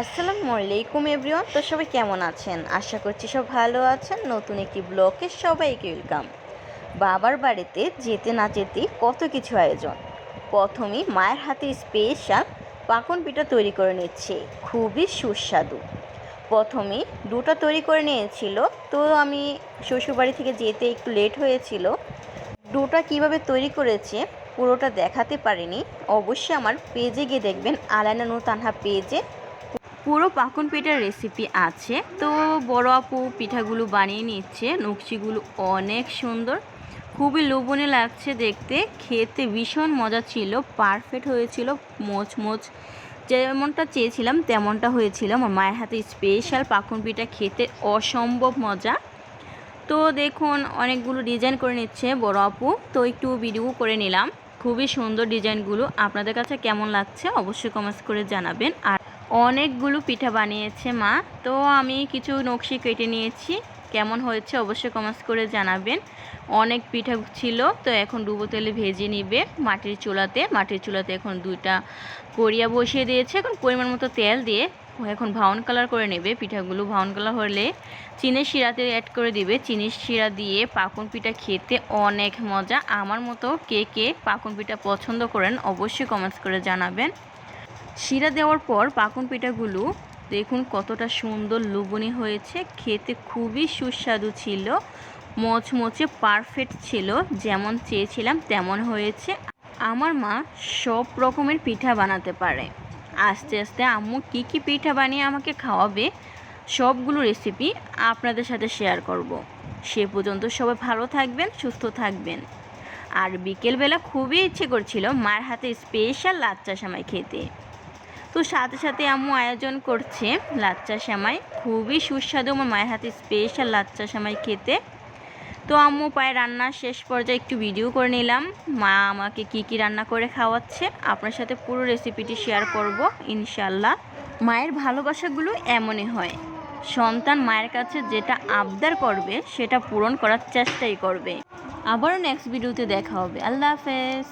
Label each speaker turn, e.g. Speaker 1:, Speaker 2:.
Speaker 1: আসসালামু আলাইকুম, এভরিওয়ান। তো সবাই কেমন আছেন? আশা করছি সব ভালো আছেন। নতুন একটি ব্লগে সবাইকে ওয়েলকাম। বাবার বাড়িতে যেতে না যেতেই কত কিছু আয়োজন। প্রথমেই মায়ের হাতে স্পেশাল পাকন পিঠা তৈরি করে নিচ্ছে। খুবই সুস্বাদু। প্রথমে দুটো তৈরি করে নিয়েছিল। তো আমি শ্বশুরবাড়ি থেকে যেতে একটু লেট হয়েছিল। ডোটা কীভাবে তৈরি করেছে পুরোটা দেখাতে পারিনি। অবশ্যই আমার পেজে গিয়ে দেখবেন। আলানা নু তানহা পেজে পুরো পাকন পিঠার রেসিপি আছে। তো বড় আপু পিঠাগুলো বানিয়ে নিচ্ছে, নকশিগুলো অনেক সুন্দর। খুবই লোভনীয় লাগছে দেখতে, খেতে ভীষণ মজা ছিল পারফেক্ট হয়েছিল, মোচমোচ। যেমনটা চেয়েছিলাম, তেমনটা হয়েছিল। আমার মায়ের হাতে স্পেশাল পাকন পিঠা খেতে অসম্ভব মজা। তো দেখুন, অনেকগুলো ডিজাইন করে নিচ্ছে বড় আপু। তো একটু ভিডিও করে নিলাম। খুবই সুন্দর ডিজাইনগুলো আপনাদের কাছে কেমন লাগছে অবশ্যই কমেন্টস করে জানাবেন। আর অনেকগুলো পিঠা বানিয়েছে মা। তো আমি কিছু নকশি কেটে নিয়েছি। কেমন হয়েছে অবশ্যই কমেন্টস করে জানাবেন। অনেক পিঠা ছিল, তো এখন ডুবো তেলে ভেজে নিবে মাটির চুলাতে। মাটির চুলাতে এখন দুইটা কড়িয়া বসিয়ে দিয়েছে। এখন পরিমাণ মতো তেল দিয়ে এখন ভাউন কালার করে নেবে। পিঠাগুলো ভাউন কালার হলে চিনির শিরাতে অ্যাড করে দিবে। চিনির শিরা দিয়ে পাকন পিঠা খেতে অনেক মজা। আমার মতো কে কে পাকন পিঠা পছন্দ করেন অবশ্যই কমেন্টস করে জানাবেন। শিরা দেওয়ার পর পাকন পিঠাগুলো, দেখুন কতটা সুন্দর লুবনি হয়েছে, খেতে খুবই সুস্বাদু ছিল, মচমচে পারফেক্ট ছিল, যেমন চেয়েছিলাম তেমন হয়েছে। আমার মা সব রকমের পিঠা বানাতে পারে। আস্তে আস্তে আম্মু কী কী পিঠা বানিয়ে আমাকে খাওয়াবে, সবগুলো রেসিপি আপনাদের সাথে শেয়ার করব। সে পর্যন্ত সবাই ভালো থাকবেন, সুস্থ থাকবেন। আর বিকেলবেলা খুবই ইচ্ছে করছিল মায়ের হাতে স্পেশাল লাচ্চা সামাই খেতে। তো সাথে সাথে আম্মু আয়োজন করছে লাচ্চা সেমাই। খুবই সুস্বাদু, আমার মায়ের হাতে স্পেশাল লাচ্চা সেমাই খেতে। তো আম্মু পায়ে রান্নার শেষ পর্যায়ে একটু ভিডিও করে নিলাম। মা আমাকে কি কি রান্না করে খাওয়াচ্ছে আপনার সাথে পুরো রেসিপিটি শেয়ার করব ইনশাল্লাহ মায়ের ভালোবাসাগুলো এমনই হয়। সন্তান মায়ের কাছে যেটা আবদার করবে, সেটা পূরণ করার চেষ্টাই করবে। আবারও নেক্সট ভিডিওতে দেখা হবে। আল্লাহ হাফেজ।